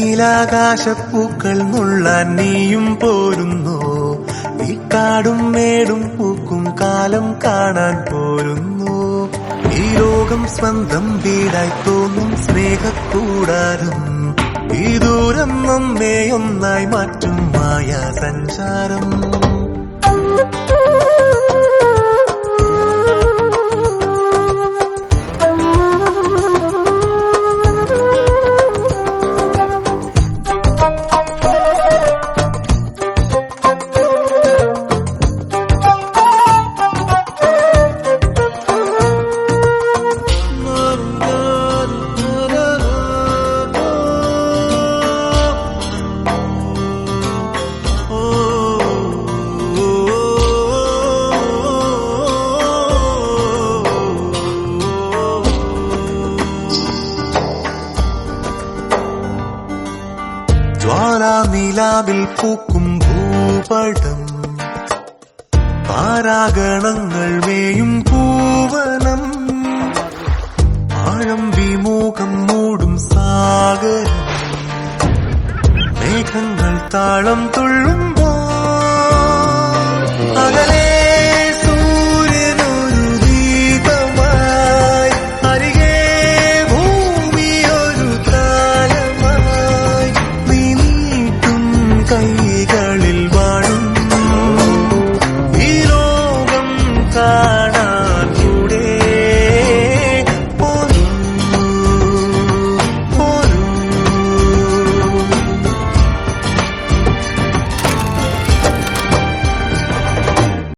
നീലാകാശപ്പൂക്കൾ നുള്ളാൻ നീയും പോരുന്നു. ഈ കാടും മേടും പൂക്കും കാലം കാണാൻ പോരുന്നു. ഈ ലോകം സ്വന്തം വീടായി തോന്നും സ്നേഹക്കൂടാരം. ഈ ദൂരം നമ്മെ ഒന്നായി മാറ്റും മായാ സഞ്ചാരം ജ്വാലാനിലാവിൽ പൂക്കും ഭൂപടം പാരാഗണങ്ങൾ മേയും പൂവനം ആഴം വിമോകം മൂടും സാഗരം മേഘങ്ങൾ താളം തുള്ളും side.